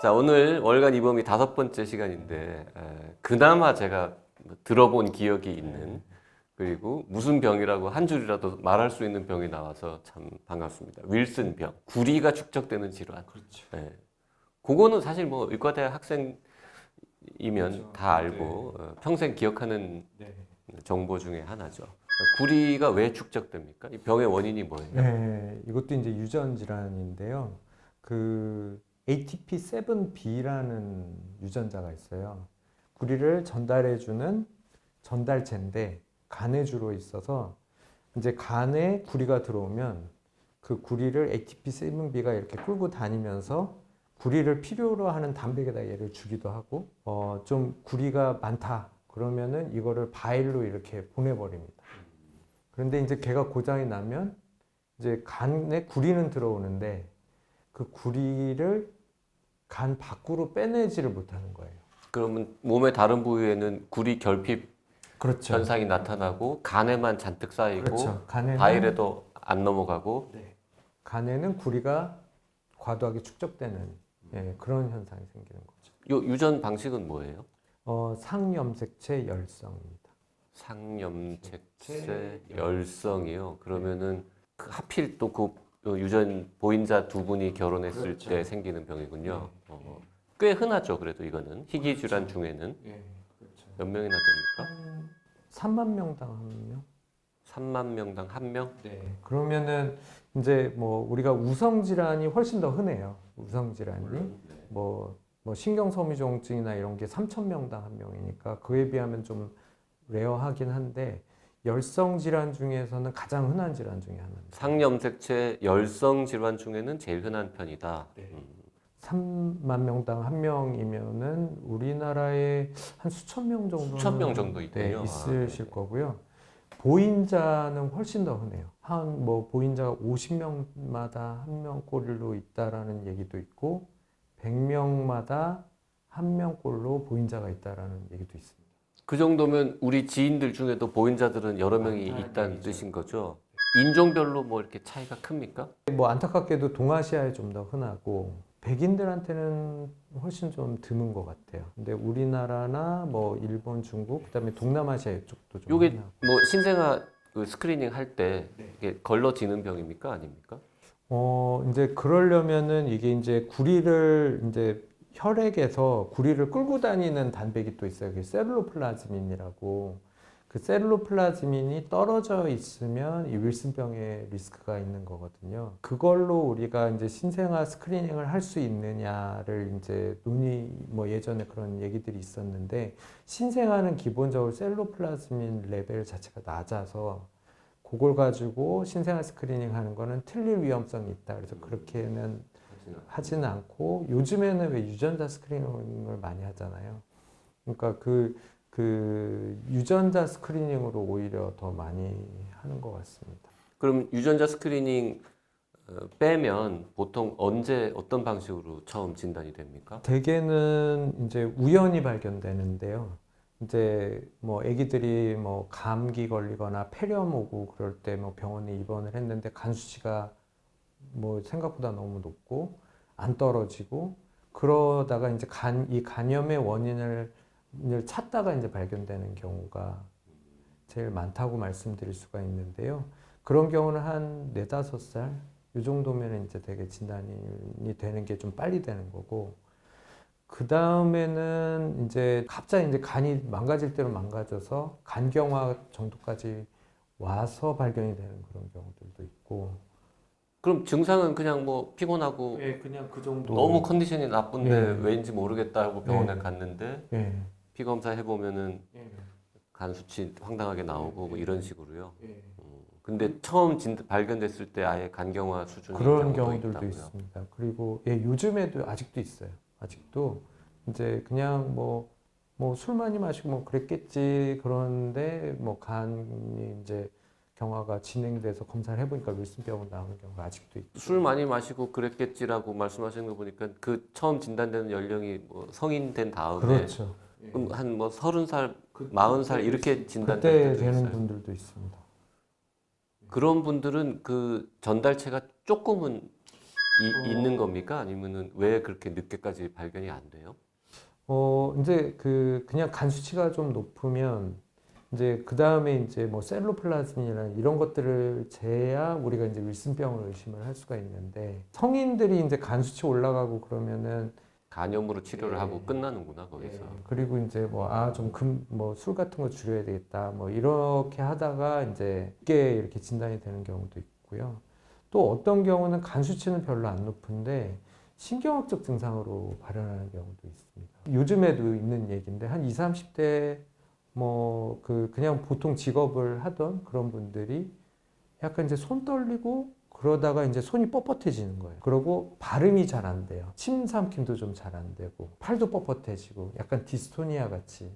자 오늘 월간 이범이 다섯 번째 시간인데 에, 그나마 제가 뭐 들어본 기억이 있는 그리고 무슨 병이라고 한 줄이라도 말할 수 있는 병이 나와서 참 반갑습니다. 윌슨 병, 구리가 축적되는 질환. 그렇죠. 예. 그거는 사실 뭐 의과대학 학생이면 그렇죠. 다 알고 어, 평생 기억하는 네. 정보 중에 하나죠. 구리가 왜 축적됩니까? 이 병의 원인이 뭐예요? 네, 이것도 이제 유전 질환인데요. 그 ATP7B라는 유전자가 있어요. 구리를 전달해주는 전달체인데 간에 주로 있어서 이제 간에 구리가 들어오면 그 구리를 ATP7B가 이렇게 끌고 다니면서 구리를 필요로 하는 단백에다 얘를 주기도 하고 어, 좀 구리가 많다 그러면은 이거를 바일로 이렇게 보내버립니다. 그런데 이제 걔가 고장이 나면 이제 간에 구리는 들어오는데 그 구리를 간 밖으로 빼내지를 못하는 거예요. 그러면 몸의 다른 부위에는 구리 결핍 그렇죠. 현상이 나타나고 간에만 잔뜩 쌓이고 그렇죠. 간에는 바일에도 안 넘어가고 네. 간에는 구리가 과도하게 축적되는 예, 그런 현상이 생기는 거죠. 요 유전 방식은 뭐예요? 어, 상염색체 열성입니다. 상염색체 열성이요. 그러면은 그 하필 또 그 유전 보인자 두 분이 결혼했을 그렇죠. 때 생기는 병이군요. 네. 어, 꽤 흔하죠. 그래도 이거는 희귀 질환 중에는 예, 그렇죠. 몇 명이나 됩니까? 한 3만 명당 한 명. 3만 명당 한 명? 네. 그러면은 이제 뭐 우리가 우성 질환이 훨씬 더 흔해요. 우성 질환이 뭐, 뭐 신경섬유증이나 이런 게 3천 명당 한 명이니까 그에 비하면 좀 레어하긴 한데 열성 질환 중에서는 가장 흔한 질환 중에 하나입니다. 상염색체 열성 질환 중에는 제일 흔한 편이다. 네. 음. 3만 명당 한 명이면은 우리나라에 한 수천 명 정도 수천 명 정도 있군요. 네, 아, 있으실 네. 거고요. 보인자는 훨씬 더 흔해요. 한 뭐 보인자가 50명마다 한 명꼴로 있다라는 얘기도 있고 100명마다 한 명꼴로 보인자가 있다라는 얘기도 있습니다. 그 정도면 우리 지인들 중에도 보인자들은 여러 명이 있다는. 뜻인 거죠. 인종별로 뭐 이렇게 차이가 큽니까? 뭐 안타깝게도 동아시아에 좀 더 흔하고 백인들한테는 훨씬 좀 드문 것 같아요. 근데 우리나라나 뭐 일본, 중국, 그다음에 동남아시아 이쪽도 좀 흔하고. 뭐 신생아 그 스크리닝 할때 네. 이게 걸러지는 병입니까 아닙니까? 어, 이제 그러려면은 이게 이제 구리를 이제 혈액에서 구리를 끌고 다니는 단백이 또 있어요. 그게 셀룰로플라즈민이라고. 그 셀룰로플라즈민이 떨어져 있으면 이 윌슨병의 리스크가 있는 거거든요. 그걸로 우리가 이제 신생아 스크리닝을 할 수 있느냐를 이제 논의 뭐 예전에 그런 얘기들이 있었는데 신생아는 기본적으로 셀룰로플라즈민 레벨 자체가 낮아서 그걸 가지고 신생아 스크리닝 하는 거는 틀릴 위험성이 있다. 그래서 그렇게는 하지는 않고 요즘에는 왜 유전자 스크리닝을 많이 하잖아요. 그러니까 그, 그 유전자 스크리닝으로 오히려 더 많이 하는 것 같습니다. 그럼 유전자 스크리닝 어, 빼면 보통 언제 어떤 방식으로 처음 진단이 됩니까? 대개는 이제 우연히 발견되는데요. 이제 뭐 아기들이 뭐 감기 걸리거나 폐렴 오고 그럴 때 뭐 병원에 입원을 했는데 간 수치가 뭐 생각보다 너무 높고 안 떨어지고 그러다가 이제 간 이 간염의 원인을 을 찾다가 이제 발견되는 경우가 제일 많다고 말씀드릴 수가 있는데요. 그런 경우는 한 네다섯 살 이 정도면 이제 되게 진단이 되는 게 좀 빨리 되는 거고 그 다음에는 이제 갑자기 이제 간이 망가질 대로 망가져서 간경화 정도까지 와서 발견이 되는 그런 경우들도 있고. 그럼 증상은 그냥 뭐 피곤하고 예, 그냥 그 정도. 너무 컨디션이 나쁜데 예. 왜인지 모르겠다 하고 병원에 예. 갔는데 예. 피 검사 해보면은 예. 간 수치 황당하게 나오고 뭐 이런 식으로요. 예. 근데 처음 진, 발견됐을 때 아예 간경화 수준인 그런 경우도 경우들도 있다고요. 있습니다. 그리고 예, 요즘에도 아직도 있어요. 아직도 이제 그냥 뭐 뭐 술 많이 마시고 뭐 그랬겠지 그런데 뭐 간이 이제 경화가 진행돼서 검사를 해보니까 윌슨병은 나오는 경우가 아직도 있고 술 많이 마시고 그랬겠지라고 말씀하시는 거 보니까 그 처음 진단되는 연령이 뭐 성인 된 다음에 그렇죠. 한 뭐 서른 살, 그- 마흔 살 이렇게 진단될 그때 때도 되는 있어요. 분들도 있습니다. 그런 분들은 그 전달체가 조금은 이- 있는 겁니까? 아니면은 왜 그렇게 늦게까지 발견이 안 돼요? 어, 이제 그 그냥 간 수치가 좀 높으면 이제 그 다음에 이제 뭐 셀로플라즘이나 이런 것들을 재야 우리가 이제 윌슨병을 의심을 할 수가 있는데 성인들이 이제 간 수치 올라가고 그러면은 간염으로 치료를 예. 하고 끝나는구나 거기서. 그리고 이제 뭐아좀금뭐 술 같은 거 줄여야 되겠다 뭐 이렇게 하다가 이제 이게 이렇게 진단이 되는 경우도 있고요. 또 어떤 경우는 간 수치는 별로 안 높은데 신경학적 증상으로 발현하는 경우도 있습니다. 요즘에도 있는 얘기인데 한 20, 30대 뭐 그 그냥 보통 직업을 하던 그런 분들이 약간 이제 손 떨리고 그러다가 이제 손이 뻣뻣해지는 거예요. 그러고 발음이 잘 안 돼요. 침 삼킴도 좀 잘 안 되고 팔도 뻣뻣해지고 약간 디스토니아 같이.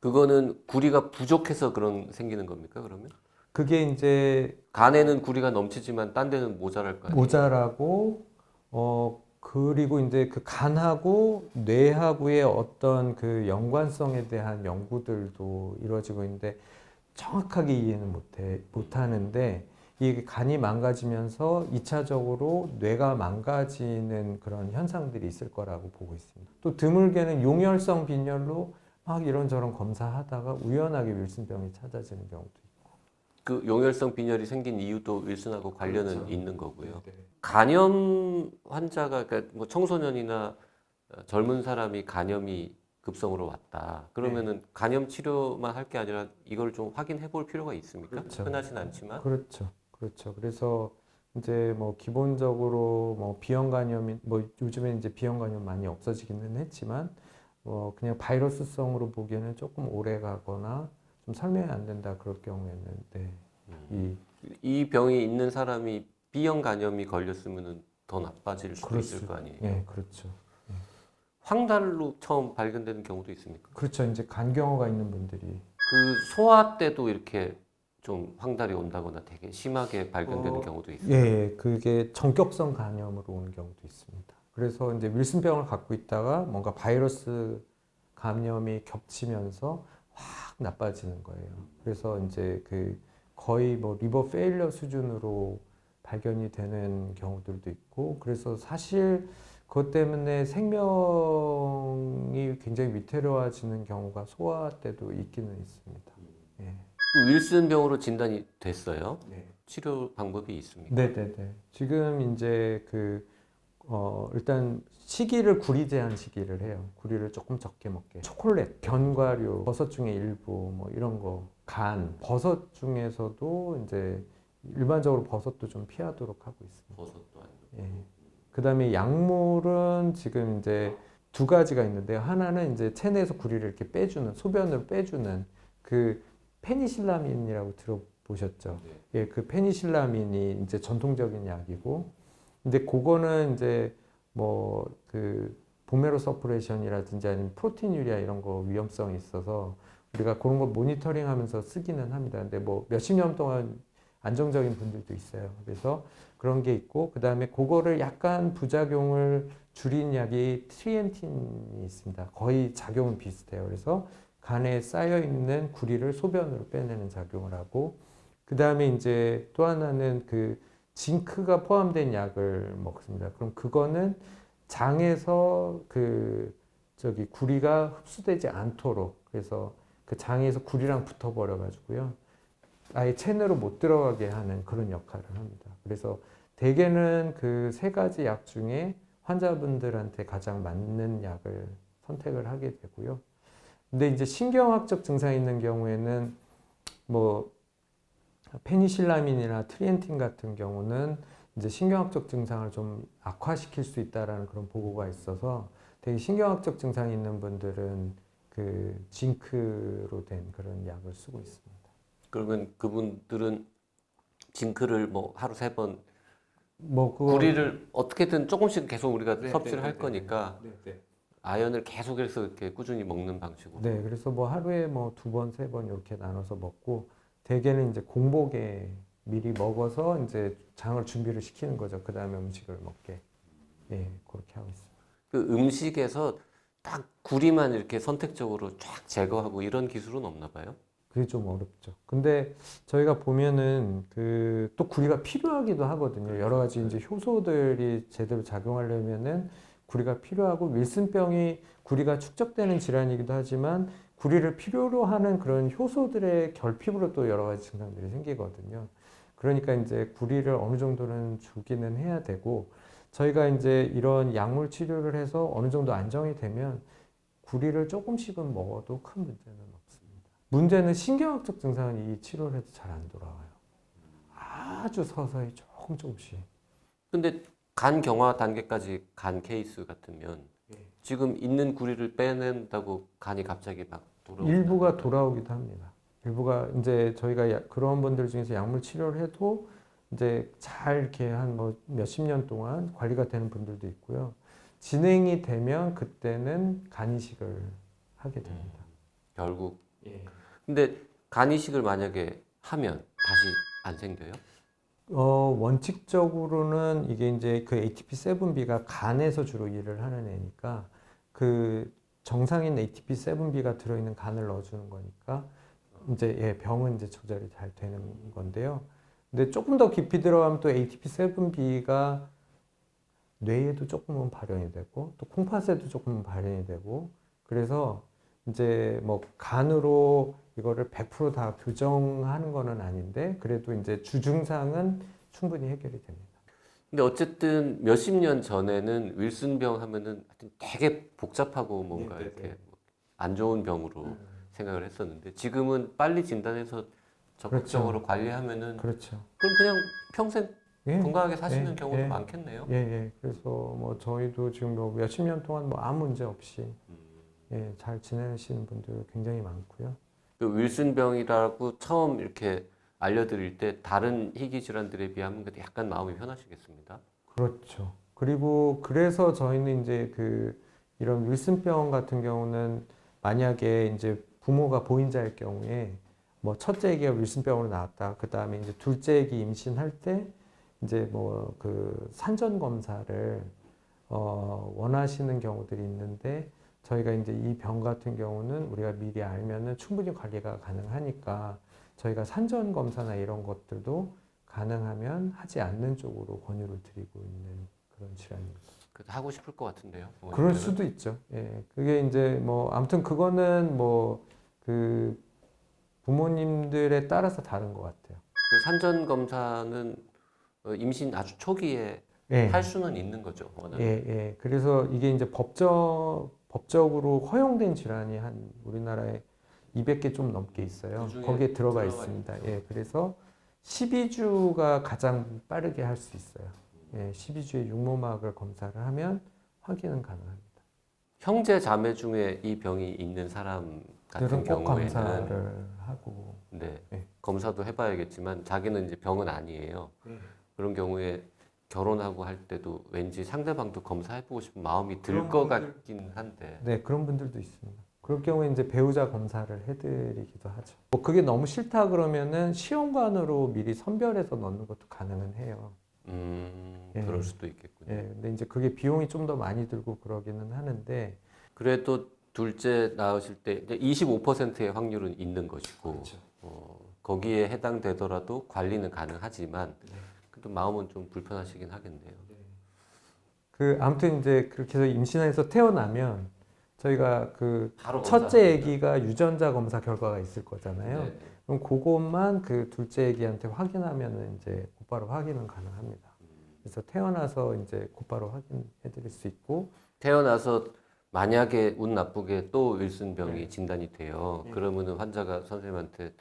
그거는 구리가 부족해서 그런 생기는 겁니까? 그러면 그게 이제 간에는 구리가 넘치지만 딴 데는 모자랄 거 아니에요? 모자라고 어 그리고 이제 그 간하고 뇌하고의 어떤 그 연관성에 대한 연구들도 이루어지고 있는데 정확하게 이해는 못해 못하는데 이게 간이 망가지면서 이차적으로 뇌가 망가지는 그런 현상들이 있을 거라고 보고 있습니다. 또 드물게는 용혈성 빈혈로 막 이런저런 검사하다가 우연하게 윌슨병이 찾아지는 경우도 있고. 그 용혈성 빈혈이 생긴 이유도 윌슨하고 관련은 그렇죠. 있는 거고요. 네. 간염 환자가 그러니까 뭐 청소년이나 어, 젊은 사람이 간염이 급성으로 왔다. 그러면은 간염 치료만 할 게 아니라 이걸 좀 확인해 볼 필요가 있습니까? 그렇죠. 흔하진 않지만 그렇죠. 그렇죠. 그래서 이제 뭐 기본적으로 뭐 비형 간염이 뭐 요즘에 이제 비형 간염 많이 없어지기는 했지만 뭐 그냥 바이러스성으로 보기에는 조금 오래 가거나 좀 설명이 안 된다 그럴 경우에는 네. 이 이 병이 있는 사람이 B형 간염이 걸렸으면은 더 나빠질 수도 그럴 있을 수- 거 아니에요. 예, 그렇죠. 황달로 처음 발견되는 경우도 있습니까? 그렇죠. 이제 간경화가 있는 분들이 그 소아 때도 이렇게 좀 황달이 온다거나 되게 심하게 발견되는 어, 경우도 있어요. 예, 그게 전격성 간염으로 오는 경우도 있습니다. 그래서 이제 윌슨병을 갖고 있다가 뭔가 바이러스 감염이 겹치면서 확 나빠지는 거예요. 그래서 이제 그 거의 뭐 리버 페일러 수준으로 발견이 되는 경우들도 있고 그래서 사실 그것 때문에 생명이 굉장히 위태로워지는 경우가 소아 때도 있기는 있습니다. 윌슨병으로 진단이 됐어요. 네. 치료 방법이 있습니까? 네네네. 지금 이제 그, 어, 일단 시기를 구리 제한 시기를 해요. 구리를 조금 적게 먹게. 초콜릿, 견과류, 버섯 중에 일부, 뭐 이런 거, 간, 버섯 중에서도 이제 일반적으로 버섯도 좀 피하도록 하고 있습니다. 버섯도 아니고. 예. 그 다음에 약물은 지금 이제 두 가지가 있는데요. 하나는 이제 체내에서 구리를 이렇게 빼주는, 소변으로 빼주는 그 페니실라민이라고 들어보셨죠? 예, 그 페니실라민이 이제 전통적인 약이고, 근데 그거는 이제 뭐 그 보메로 서프레션이라든지 아니면 프로틴 유리아 이런 거 위험성이 있어서 우리가 그런 거 모니터링 하면서 쓰기는 합니다. 근데 뭐 몇십 년 동안 안정적인 분들도 있어요. 그래서 그런 게 있고, 그 다음에 그거를 약간 부작용을 줄인 약이 트리엔틴이 있습니다. 거의 작용은 비슷해요. 그래서 간에 쌓여 있는 구리를 소변으로 빼내는 작용을 하고, 그 다음에 이제 또 하나는 그 징크가 포함된 약을 먹습니다. 그럼 그거는 장에서 그 저기 구리가 흡수되지 않도록 그래서 그 장에서 구리랑 붙어버려 가지고요. 아예 체내로 못 들어가게 하는 그런 역할을 합니다. 그래서 대개는 그 세 가지 약 중에 환자분들한테 가장 맞는 약을 선택을 하게 되고요. 근데 이제 신경학적 증상이 있는 경우에는 뭐 페니실라민이나 트리엔틴 같은 경우는 이제 신경학적 증상을 좀 악화시킬 수 있다라는 그런 보고가 있어서 되게 신경학적 증상이 있는 분들은 그 징크로 된 그런 약을 쓰고 있습니다. 그러면 그분들은 징크를 뭐 하루 세 번뭐 그거 구리를 어떻게든 조금씩 계속 우리가 네, 섭취를 네, 할 네, 거니까 네, 네. 아연을 계속해서 이렇게 꾸준히 먹는 방식으로. 네, 그래서 뭐 하루에 뭐 두 번, 세 번 이렇게 나눠서 먹고 대개는 이제 공복에 미리 먹어서 이제 장을 준비를 시키는 거죠. 그 다음에 음식을 먹게. 예, 그렇게 하고 있습니다. 그 음식에서 딱 구리만 이렇게 선택적으로 쫙 제거하고 이런 기술은 없나 봐요. 그게 좀 어렵죠. 근데 저희가 보면은 그 또 구리가 필요하기도 하거든요. 여러 가지 이제 효소들이 제대로 작용하려면은 구리가 필요하고 윌슨병이 구리가 축적되는 질환이기도 하지만 구리를 필요로 하는 그런 효소들의 결핍으로 또 여러 가지 증상들이 생기거든요. 그러니까 이제 구리를 어느 정도는 주기는 해야 되고 저희가 이제 이런 약물 치료를 해서 어느 정도 안정이 되면 구리를 조금씩은 먹어도 큰 문제는 없습니다. 문제는 신경학적 증상은 이 치료를 해도 잘 안 돌아와요. 아주 서서히 조금 조금씩. 근데 간 경화 단계까지 간 케이스 같으면 예. 지금 있는 구리를 빼낸다고 간이 갑자기 막 돌아오는 일부가 돌아오기도 합니다. 일부가 이제 저희가 야- 그런 분들 중에서 약물 치료를 해도 이제 잘 이렇게 한 뭐 몇십 년 동안 관리가 되는 분들도 있고요. 진행이 되면 그때는 간 이식을 하게 됩니다. 결국 예. 근데 간 이식을 만약에 하면 다시 안 생겨요? 어, 원칙적으로는 이게 이제 그 ATP7B가 간에서 주로 일을 하는 애니까 그 정상인 ATP7B가 들어있는 간을 넣어주는 거니까 이제 예, 병은 이제 조절이 잘 되는 건데요. 근데 조금 더 깊이 들어가면 또 ATP7B가 뇌에도 조금은 발현이 되고 또 콩팥에도 조금은 발현이 되고 그래서 이제 뭐 간으로 이거를 100%다 교정하는 거는 아닌데 그래도 이제 주증상은 충분히 해결이 됩니다. 근데 어쨌든 몇십 년 전에는 윌슨병 하면은 하여튼 되게 복잡하고 뭔가 네, 네, 이렇게 네. 안 좋은 병으로 생각을 했었는데 지금은 빨리 진단해서 적극적으로 관리하면은 그렇죠. 그럼 그냥 평생 예, 건강하게 사시는 예, 경우도 예. 많겠네요. 예, 예. 그래서 뭐 저희도 지금 뭐 몇십 년 동안 뭐 아무 문제 없이 음. 예, 잘 지내시는 분들 굉장히 많고요. 그 윌슨병이라고 처음 이렇게 알려드릴 때 다른 희귀 질환들에 비하면 그래도 약간 마음이 편하시겠습니다. 그렇죠. 그리고 그래서 저희는 이제 그 이런 윌슨병 같은 경우는 만약에 이제 부모가 보인자일 경우에 뭐 첫째 아기가 윌슨병으로 나왔다. 그 다음에 이제 둘째 아기 임신할 때 이제 뭐 그 산전 검사를 어 원하시는 경우들이 있는데 저희가 이제 이 병 같은 경우는 우리가 미리 알면은 충분히 관리가 가능하니까 저희가 산전 검사나 이런 것들도 가능하면 하지 않는 쪽으로 권유를 드리고 있는 그런 질환입니다. 하고 싶을 것 같은데요. 그럴 부모님들은. 수도 있죠. 예. 그게 이제 뭐 아무튼 그거는 뭐 그 부모님들에 따라서 다른 것 같아요. 그 산전 검사는 어, 임신 아주 초기에 예. 할 수는 있는 거죠. 예, 예. 그래서 이게 이제 법적 법적으로 허용된 질환이 한 우리나라에 200개 좀 넘게 있어요. 그중에 거기에 들어가 들어가 있습니다. 있죠. 예. 그래서 12주가 가장 빠르게 할 수 있어요. 예. 12주에 육모막을 검사를 하면 확인은 가능합니다. 형제 자매 중에 이 병이 있는 사람 같은 경우에는 검사를 하고 네, 네. 검사도 해봐야겠지만 자기는 이제 병은 아니에요. 그런 경우에 결혼하고 할 때도 왠지 상대방도 검사해보고 싶은 마음이 들 그런 것 분들- 같긴 한데 네, 그런 분들도 있습니다. 그럴 경우에 이제 배우자 검사를 해드리기도 하죠. 뭐 그게 너무 싫다 그러면은 시험관으로 미리 선별해서 넣는 것도 가능은 해요. 음, 예. 그럴 수도 있겠군요. 예, 근데 이제 그게 비용이 좀 더 많이 들고 그러기는 하는데 그래도 둘째 낳으실 때 이제 25%의 확률은 있는 것이고 그렇죠. 어, 거기에 해당되더라도 관리는 가능하지만 네. 그래도 마음은 좀 불편하시긴 하겠네요. 그 아무튼 이제 그렇게 해서 임신해서 태어나면 저희가 그 바로 첫째 검사합니다. 아기가 유전자 검사 결과가 있을 거잖아요. 네. 그럼 그것만 그 둘째 아기한테 확인하면은 이제 곧바로 확인은 가능합니다. 그래서 태어나서 이제 곧바로 확인해 드릴 수 있고 태어나서 만약에 운 나쁘게 또 윌슨병이 네. 진단이 돼요. 네. 그러면은 환자가 선생님한테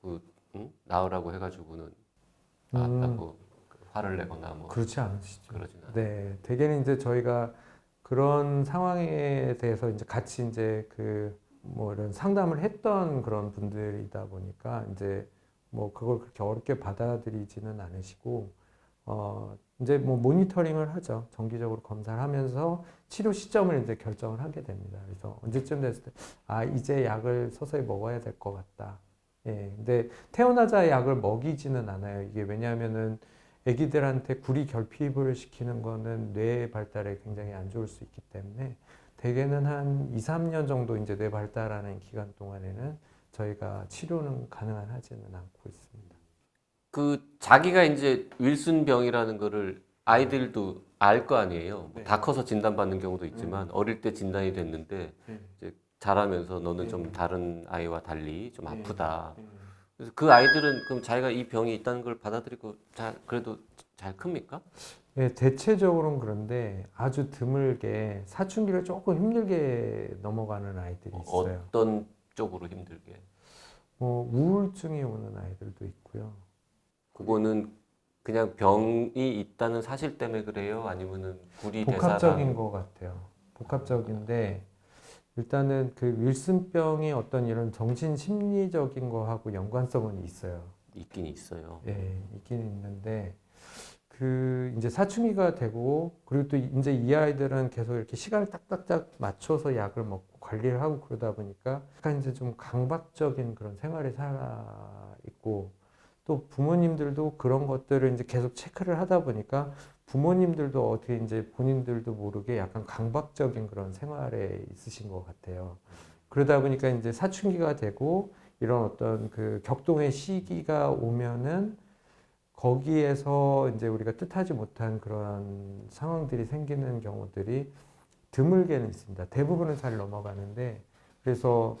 그 응? 나으라고 해가지고는 음. 나았다고 화를 내거나 뭐 그렇지 않으시죠. 그러진 않아요. 네, 대개는 이제 저희가 그런 상황에 대해서 이제 같이 이제 그 뭐 이런 상담을 했던 그런 분들이다 보니까 이제 뭐 그걸 그렇게 어렵게 받아들이지는 않으시고 어 이제 뭐 모니터링을 하죠. 정기적으로 검사를 하면서 치료 시점을 이제 결정을 하게 됩니다. 그래서 언제쯤 됐을 때 아 이제 약을 서서히 먹어야 될 것 같다. 예, 근데 태어나자 약을 먹이지는 않아요. 이게 왜냐하면은 아기들한테 구리 결핍을 시키는 거는 뇌 발달에 굉장히 안 좋을 수 있기 때문에 대개는 한 2, 3년 정도 이제 뇌 발달하는 기간 동안에는 저희가 치료는 가능한 하지는 않고 있습니다. 그 자기가 이제 윌슨 병이라는 거를 아이들도 알 거 아니에요. 네. 다 커서 진단받는 경우도 있지만 어릴 때 진단이 됐는데 이제 자라면서 너는 네. 좀 다른 아이와 달리 좀 네. 아프다. 그래서 그 아이들은 그럼 자기가 이 병이 있다는 걸 받아들이고 잘 그래도 잘 큽니까? 예, 대체적으로는 그런데 아주 드물게 사춘기를 조금 힘들게 넘어가는 아이들이 있어요. 어떤 쪽으로 힘들게? 뭐 우울증이 오는 아이들도 있고요. 그거는 그냥 병이 있다는 사실 때문에 그래요? 아니면은 구리 복합적인 대사랑 것 같아요. 복합적인데 일단은 그 윌슨병이 어떤 이런 정신 심리적인 거하고 연관성은 있어요. 있긴 있어요. 예, 있긴 있는데 그 이제 사춘기가 되고 그리고 또 이제 이 아이들은 계속 이렇게 시간을 딱딱딱 맞춰서 약을 먹고 관리를 하고 그러다 보니까 약간 이제 좀 강박적인 그런 생활에 살아 있고 또 부모님들도 그런 것들을 이제 계속 체크를 하다 보니까 부모님들도 어떻게 이제 본인들도 모르게 약간 강박적인 그런 생활에 있으신 것 같아요. 그러다 보니까 이제 사춘기가 되고 이런 어떤 그 격동의 시기가 오면은 거기에서 이제 우리가 뜻하지 못한 그런 상황들이 생기는 경우들이 드물게는 있습니다. 대부분은 잘 넘어가는데 그래서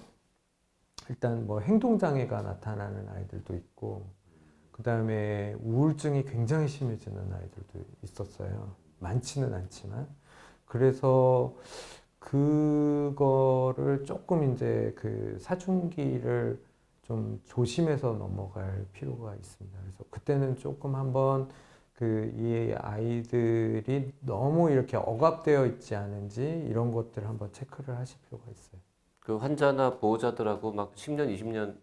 일단 뭐 행동장애가 나타나는 아이들도 있고 그 다음에 우울증이 굉장히 심해지는 아이들도 있었어요. 많지는 않지만 그래서 그거를 조금 이제 그 사춘기를 좀 조심해서 넘어갈 필요가 있습니다. 그래서 그때는 조금 한번 그 이 아이들이 너무 이렇게 억압되어 있지 않은지 이런 것들 한번 체크를 하실 필요가 있어요. 그 환자나 보호자들하고 막 10년, 20년,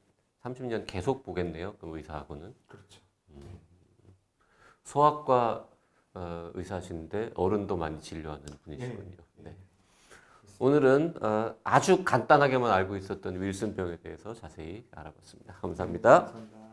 30년 계속 보겠네요. 그 의사하고는. 그렇죠. 음. 소아과 어, 의사신데 어른도 많이 진료하는 분이시군요. 네. 네. 오늘은 어, 아주 간단하게만 알고 있었던 윌슨병에 대해서 자세히 알아봤습니다 감사합니다. 감사합니다.